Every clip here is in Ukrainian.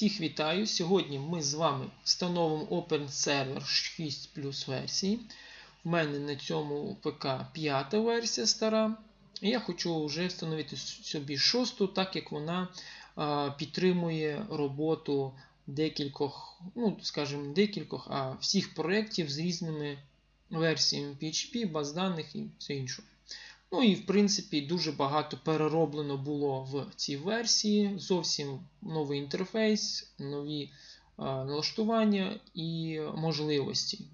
Всіх вітаю! Сьогодні ми з вами встановимо Open Server 6 плюс версії. У мене на цьому ПК п'ята версія стара. І Я хочу вже встановити собі шосту, так як вона а, підтримує роботу декількох, ну, скажімо, декількох, а всіх проєктів з різними версіями PHP, баз даних і все інше. Ну і в принципі дуже багато перероблено було в цій версії. Зовсім новий інтерфейс, нові а, налаштування і можливості.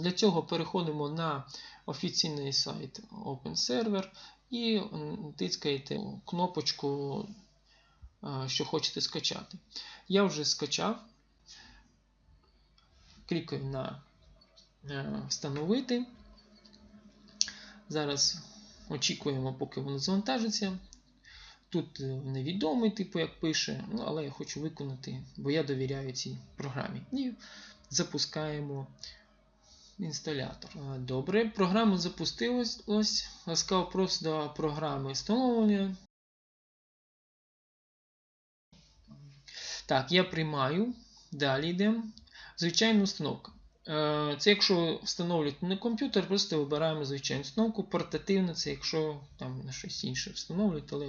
Для цього переходимо на офіційний сайт OpenServer і тискаєте кнопочку, а, що хочете скачати. Я вже скачав. Клікаю на а, Встановити. Зараз очікуємо, поки воно завантажиться. Тут невідомий, типу, як пише, ну, але я хочу виконати, бо я довіряю цій програмі. І запускаємо інсталятор. Добре, програма запустилась. Ось, ласкаво просто до програми встановлення. Так, я приймаю. Далі йдемо. Звичайна установка. Це якщо встановлюєте на комп'ютер, просто вибираємо звичайну установку. Портативно, це якщо там на щось інше встановлюєте, але.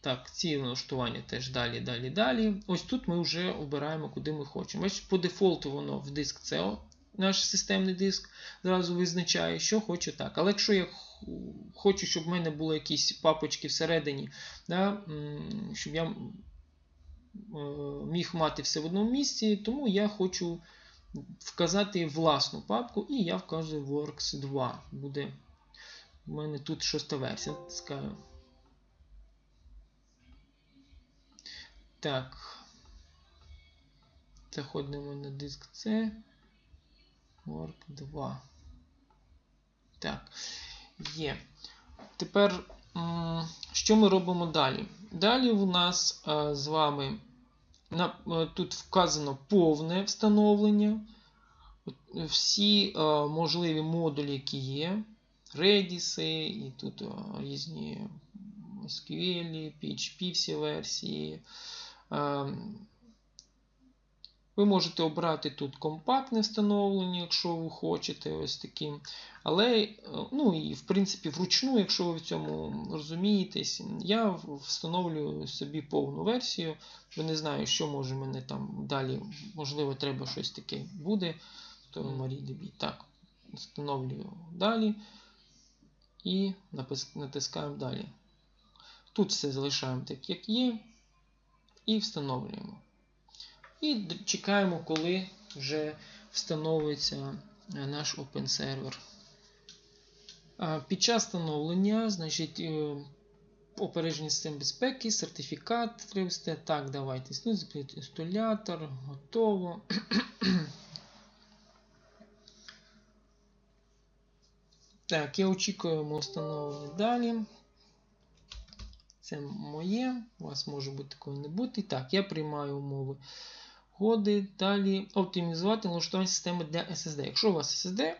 Так, ці налаштування теж далі, далі, далі. Ось тут ми вже обираємо, куди ми хочемо. Бачите, по дефолту воно в диск C, наш системний диск, зразу визначає, що хочу так. Але якщо я хочу, щоб в мене були якісь папочки всередині, да, щоб я міг мати все в одному місці, тому я хочу вказати власну папку, і я вказую Works 2. Буде у мене тут шоста версія. Натискаю. Так. Заходимо на диск C. Work 2. Так. Є. Тепер, що ми робимо далі? Далі у нас з вами Тут вказано повне встановлення. Всі можливі модулі, які є. Redis, і тут різні SQL, PHP всі версії. Ви можете обрати тут компактне встановлення, якщо ви хочете, ось таким. Але, ну і в принципі, вручну, якщо ви в цьому розумієтесь, я встановлюю собі повну версію, бо не знаю, що може мене там далі, можливо, треба щось таке буде. То MariaDB. Так, встановлюю далі і натискаємо далі. Тут все залишаємо так, як є, і встановлюємо. І чекаємо, коли вже встановиться наш Open Server. Під час встановлення, значить, опередження систем безпеки, сертифікат треба Так, давайте. Інсталятор, готово. Так, я очікуємо встановлення далі. Це моє, у вас може бути такого не бути. Так, я приймаю умови коди. Далі оптимізувати налаштування системи для SSD. Якщо у вас SSD,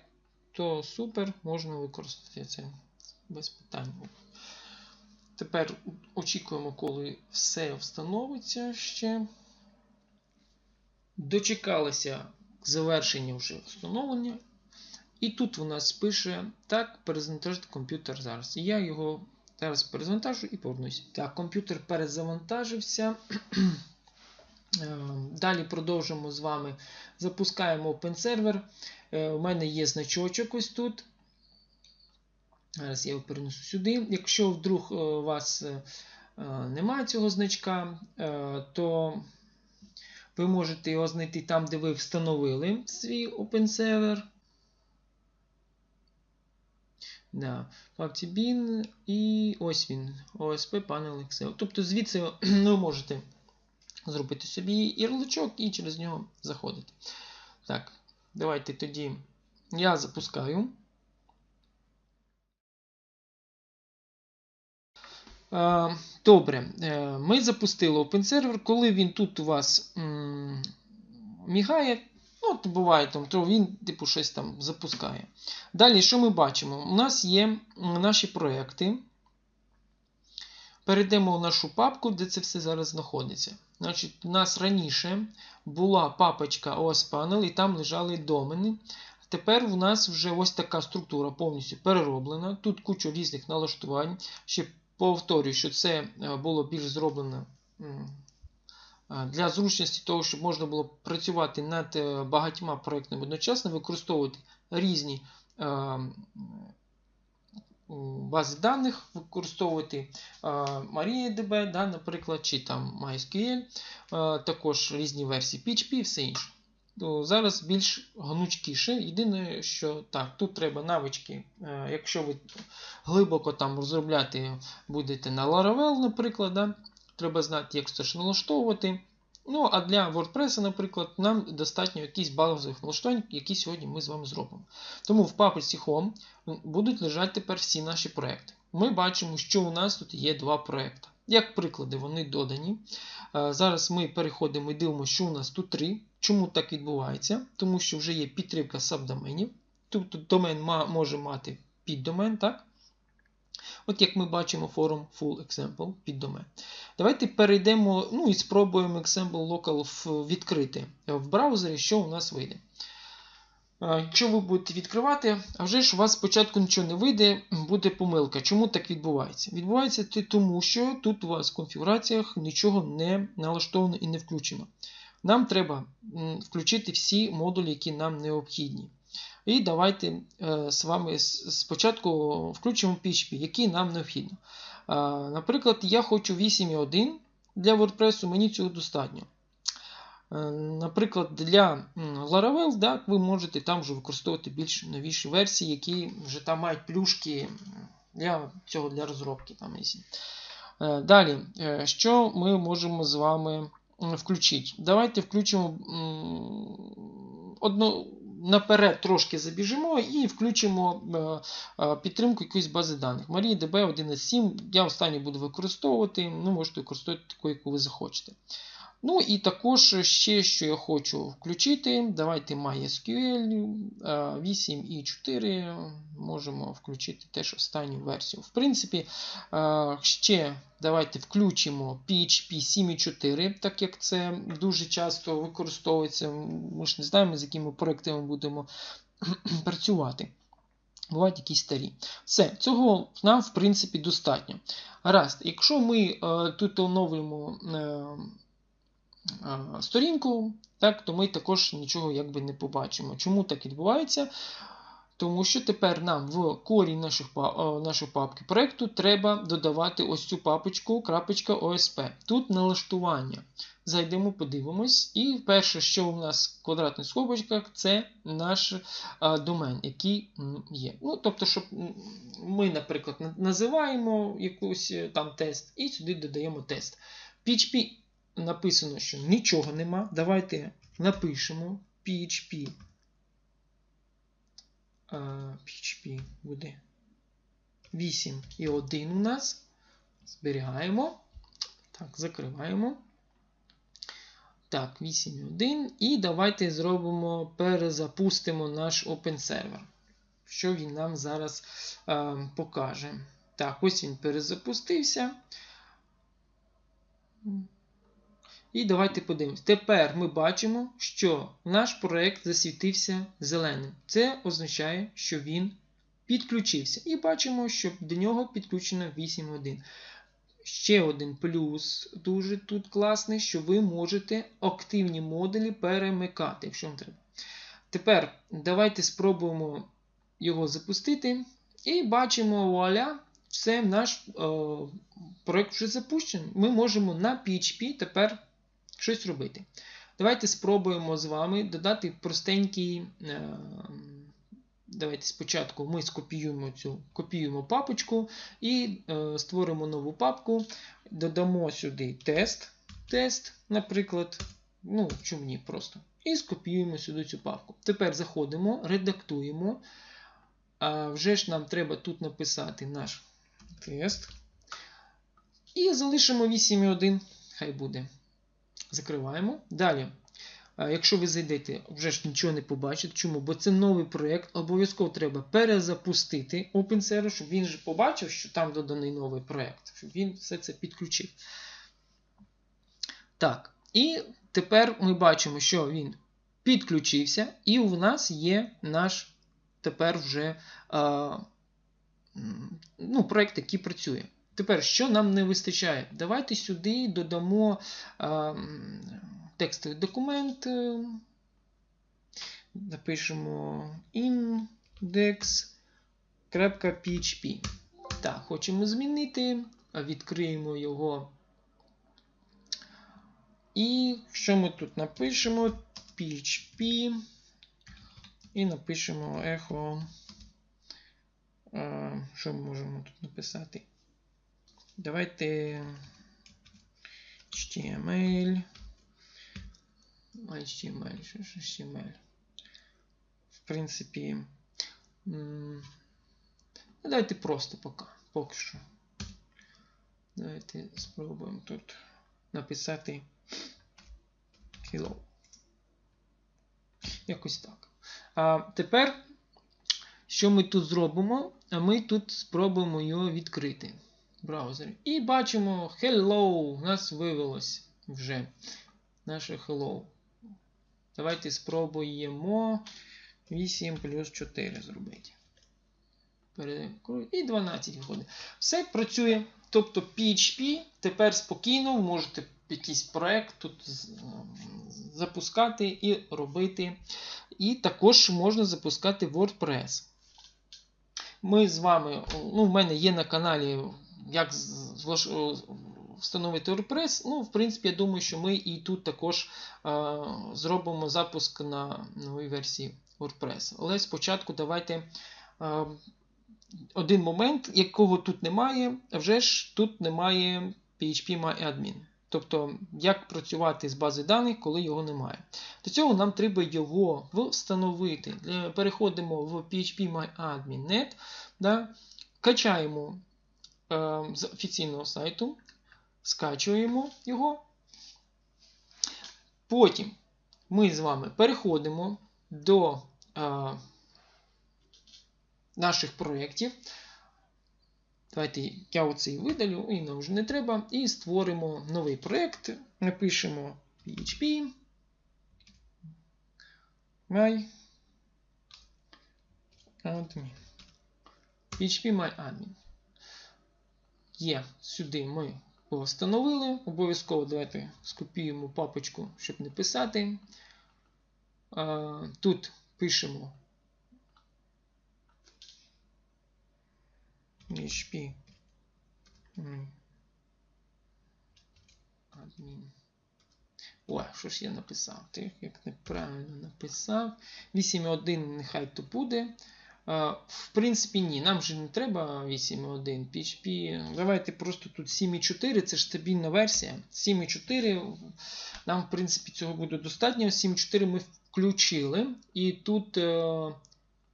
то супер, можна використати це без питань. Тепер очікуємо, коли все встановиться ще. Дочекалися завершення вже встановлення. І тут у нас пише так, перезавантажити комп'ютер зараз. Я його зараз перезавантажу і повернуся. Так, комп'ютер перезавантажився. Далі продовжимо з вами. Запускаємо OpenServer. У мене є значочок ось тут. Зараз я його перенесу сюди. Якщо вдруг у вас немає цього значка, то ви можете його знайти там, де ви встановили свій OpenServer. Да. PubTBin і ось він, OSP Panel Excel. Тобто звідси ви можете зробити собі ярличок і через нього заходити. Так, давайте тоді я запускаю. Добре, е, ми запустили OpenServer. Коли він тут у вас мігає, ну, от буває, там, то він типу, щось там запускає. Далі, що ми бачимо? У нас є наші проекти. перейдемо в нашу папку, де це все зараз знаходиться. Значить, У нас раніше була папочка OS Panel, і там лежали домени. Тепер у нас вже ось така структура повністю перероблена. Тут куча різних налаштувань. Ще повторюю, що це е, було більш зроблено е, для зручності того, щоб можна було працювати над е, багатьма проектами одночасно, використовувати різні бази даних, використовувати е, MariaDB, да, наприклад, чи там MySQL, е, також різні версії PHP і все інше. Зараз більш гнучкіше. Єдине, що так, тут треба навички. Е, Якщо ви глибоко там розробляти будете на Laravel, наприклад, да, треба знати, як це налаштовувати. Ну, а для WordPress, наприклад, нам достатньо якісь базових налаштувань, які сьогодні ми з вами зробимо. Тому в папці Home будуть лежати тепер всі наші проекти. Ми бачимо, що у нас тут є два проекти. Як приклади, вони додані. Е, Зараз ми переходимо і дивимося, що у нас тут три. Чому так відбувається? Тому що вже є підтримка сабдоменів. Тобто домен може мати піддомен, так? От як ми бачимо форум full example піддомен. Давайте перейдемо ну і спробуємо example local відкрити в браузері, що у нас вийде. Якщо ви будете відкривати, а вже ж у вас спочатку нічого не вийде, буде помилка. Чому так відбувається? Відбувається це тому, що тут у вас в конфігураціях нічого не налаштовано і не включено. Нам треба включити всі модулі, які нам необхідні. І давайте е, з вами спочатку включимо PHP, які нам необхідно. Наприклад, я хочу 8.1 для WordPress, мені цього достатньо. Е, наприклад, для Laravel так, ви можете там вже використовувати більш новіші версії, які вже там мають плюшки для цього для розробки. Там, е, Далі, що ми можемо з вами включити? Давайте включимо одну наперед трошки забіжимо і включимо е, е, підтримку якоїсь бази даних. MariaDB 1.7 я останню буду використовувати, ну, можете використовувати таку, яку ви захочете. Ну і також ще, що я хочу включити, давайте MySQL 8 і 4 можемо включити теж останню версію. В принципі, ще давайте включимо PHP 7.4, так як це дуже часто використовується. Ми ж не знаємо, з якими проектами будемо працювати. Бувають якісь старі. Все, цього нам, в принципі, достатньо. Раз, якщо ми е, тут оновлюємо. Е, сторінку, так, то ми також нічого якби не побачимо. Чому так відбувається? Тому що тепер нам в корі наших, нашої папки проєкту треба додавати ось цю папочку крапочка OSP. Тут налаштування. Зайдемо, подивимось. І перше, що у нас в квадратних скобочках, це наш домен, який є. Ну, Тобто, щоб ми, наприклад, називаємо якийсь е, там тест і сюди додаємо тест. PHP написано, що нічого нема. Давайте напишемо PHP. PHP буде 8 і 1 у нас. Зберігаємо. Так, закриваємо. Так, 8 і 1. І давайте зробимо, перезапустимо наш Open. Що він нам зараз а, покаже. Так, ось він перезапустився. І давайте подивимось. Тепер ми бачимо, що наш проєкт засвітився зеленим. Це означає, що він підключився. І бачимо, що до нього підключено 8.1. Ще один плюс дуже тут класний, що ви можете активні модулі перемикати, якщо вам треба. Тепер давайте спробуємо його запустити. І бачимо, вуаля, все, наш е, проєкт вже запущений. Ми можемо на PHP тепер щось робити. Давайте спробуємо з вами додати простенький. Е, давайте спочатку ми скопіюємо цю копіюємо папочку і е, створимо нову папку, додамо сюди тест, тест, наприклад. Ну, чому ні, просто. І скопіюємо сюди цю папку. Тепер заходимо, редактуємо. А Вже ж нам треба тут написати наш тест. І залишимо 8.1. Хай буде. Закриваємо. Далі. Якщо ви зайдете, вже ж нічого не побачите. Чому? Бо це новий проєкт, обов'язково треба перезапустити OpenServer, щоб він же побачив, що там доданий новий проєкт, щоб він все це підключив. Так, і тепер ми бачимо, що він підключився, і у нас є наш тепер вже м, ну, проєкт, який працює. Тепер, що нам не вистачає? Давайте сюди додамо м, текстовий документ. е, Напишемо index.php. Так, хочемо змінити. Відкриємо його. І що ми тут напишемо? PHP. І напишемо echo. Е, Що ми можемо тут написати? Давайте HTML. HTML, що ж HTML? В принципі, ну, давайте просто поки, поки що. Давайте спробуємо тут написати hello. Якось так. А тепер, що ми тут зробимо? А ми тут спробуємо його відкрити браузері. І бачимо hello, у нас вивелось вже наше hello. Давайте спробуємо 8 плюс 4 зробити. І 12 виходить. Все працює. Тобто PHP тепер спокійно ви можете якийсь проект тут запускати і робити. І також можна запускати WordPress. Ми з вами, ну, в мене є на каналі, як з- встановити WordPress. Ну, в принципі, я думаю, що ми і тут також е, зробимо запуск на новій версії WordPress. Але спочатку давайте е, один момент, якого тут немає, вже ж тут немає PHP MyAdmin. Тобто, як працювати з бази даних, коли його немає. Для цього нам треба його встановити. Переходимо в PHP MyAdmin.net, да, качаємо е, з офіційного сайту, скачуємо його. Потім ми з вами переходимо до е, наших проєктів. Давайте я оцей видалю, і нам вже не треба. І створимо новий проєкт. Напишемо PHP. My admin. PHP MyAdmin. Є, сюди ми його встановили. Обов'язково давайте скопіюємо папочку, щоб не писати. Тут пишемо PHP адмін. Ой, що ж я написав? Ти як неправильно написав. 8.1 нехай то буде. В принципі, ні, нам же не треба 8.1 PHP. Давайте просто тут 7.4, це ж стабільна версія. 7.4 нам, в принципі, цього буде достатньо. 7.4 ми включили. І тут е,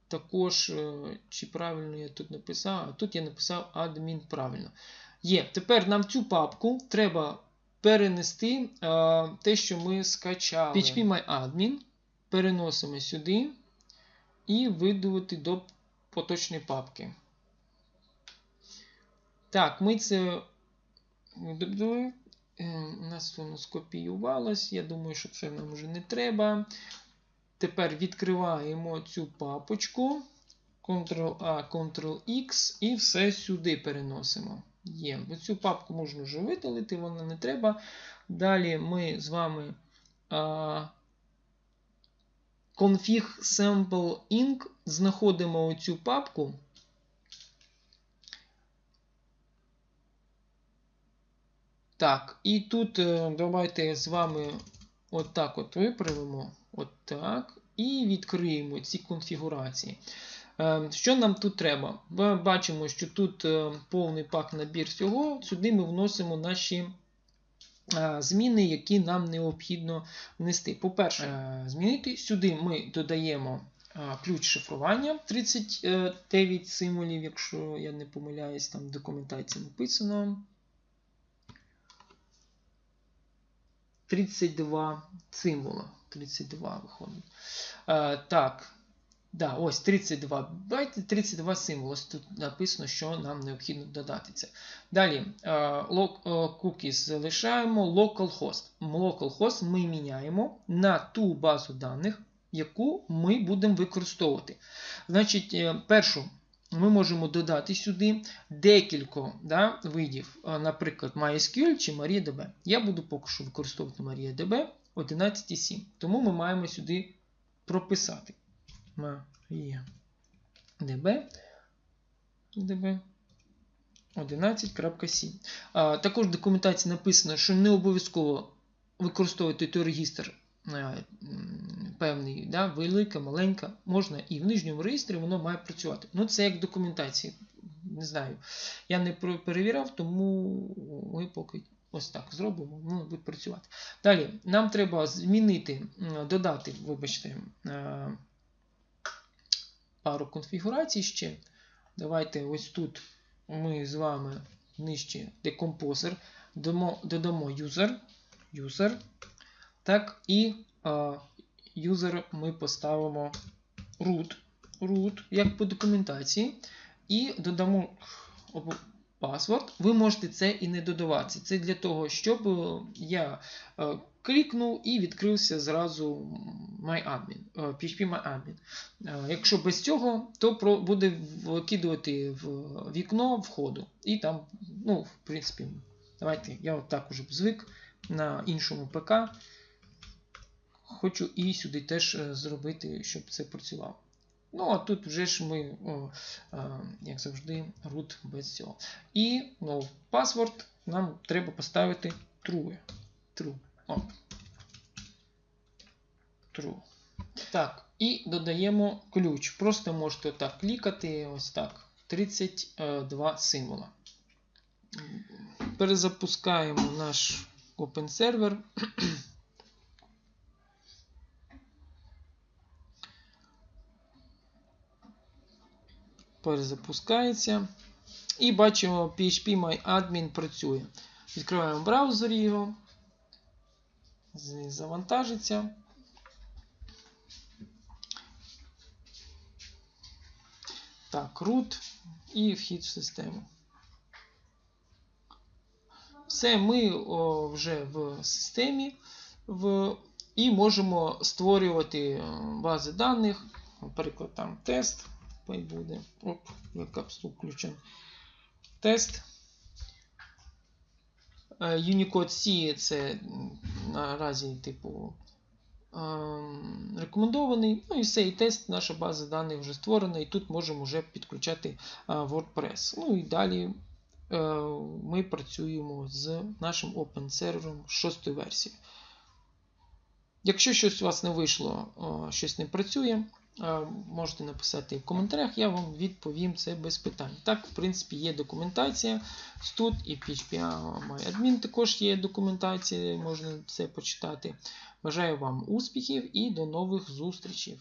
також, е, чи правильно я тут написав, а тут я написав адмін правильно. Є. Тепер нам цю папку треба перенести е, те, що ми скачали. PHP MyAdmin переносимо сюди і видувати до поточної папки. Так, ми це видобули. Е, У нас воно скопіювалось. Я думаю, що це нам вже не треба. Тепер відкриваємо цю папочку. Ctrl-A, Ctrl-X і все сюди переносимо. Є. Цю папку можна вже видалити, вона не треба. Далі ми з вами а, config sample inc знаходимо оцю папку. Так, і тут е, давайте з вами отак от виправимо. Отак. І відкриємо ці конфігурації. Е, Що нам тут треба? Ми бачимо, що тут е, повний пак набір всього. Сюди ми вносимо наші зміни, які нам необхідно внести. По-перше, е, змінити сюди ми додаємо е, ключ шифрування 39 символів, якщо я не помиляюсь, там в документації написано. 32 символа. 32 виходить. Е, так. Да, ось 32 байти, 32 символи. Тут написано, що нам необхідно додати це. Далі, е, е, cookies залишаємо localhost. Localhost ми міняємо на ту базу даних, яку ми будемо використовувати. Значить, е, першу ми можемо додати сюди декілька да, видів, наприклад, MySQL чи MariaDB. Я буду поки що використовувати MariaDB 11.7. Тому ми маємо сюди прописати MariaDB DB 11.7. Також в документації написано, що не обов'язково використовувати той регістр е, певний, да, велика, маленька, можна і в нижньому реєстрі воно має працювати. Ну, це як в документації. Не знаю. Я не перевіряв, тому ми поки ось так зробимо, воно буде працювати. Далі, нам треба змінити, додати, вибачте, е, пару конфігурацій ще. Давайте ось тут ми з вами нижче Decomposer додамо, user, user, так, і е, user ми поставимо root, root, як по документації, і додамо password. Ви можете це і не додавати. Це для того, щоб е, я е, клікнув і відкрився зразу MyAdmin, е, PHP MyAdmin. Е, Якщо без цього, то буде викидувати в вікно входу. І там, ну, в принципі, давайте я от так уже звик на іншому ПК. Хочу і сюди теж е, зробити, щоб це працювало. Ну, а тут вже ж ми, як завжди, root без цього. І ну, паспорт нам треба поставити true. True. Оп. True. Так, і додаємо ключ. Просто можете так клікати, ось так. 32 символа. Перезапускаємо наш Open Server. Перезапускається. І бачимо, PHP MyAdmin працює. Відкриваємо браузер його. Завантажиться. Так, root і вхід в систему. Все, ми о, вже в системі в, і можемо створювати е, бази даних. Наприклад, там тест. Хай буде. Оп, капсул включен. Тест. Е, Unicode C це наразі, типу, ем, рекомендований. Ну і все, і тест, наша база даних вже створена, і тут можемо вже підключати WordPress. Ну і далі е, ми працюємо з нашим Open сервером 6 версії. Якщо щось у вас не вийшло, щось не працює, е, можете написати в коментарях, я вам відповім це без питань. Так, в принципі, є документація тут і PHP MyAdmin також є документація, можна це почитати. Бажаю вам успіхів і до нових зустрічей!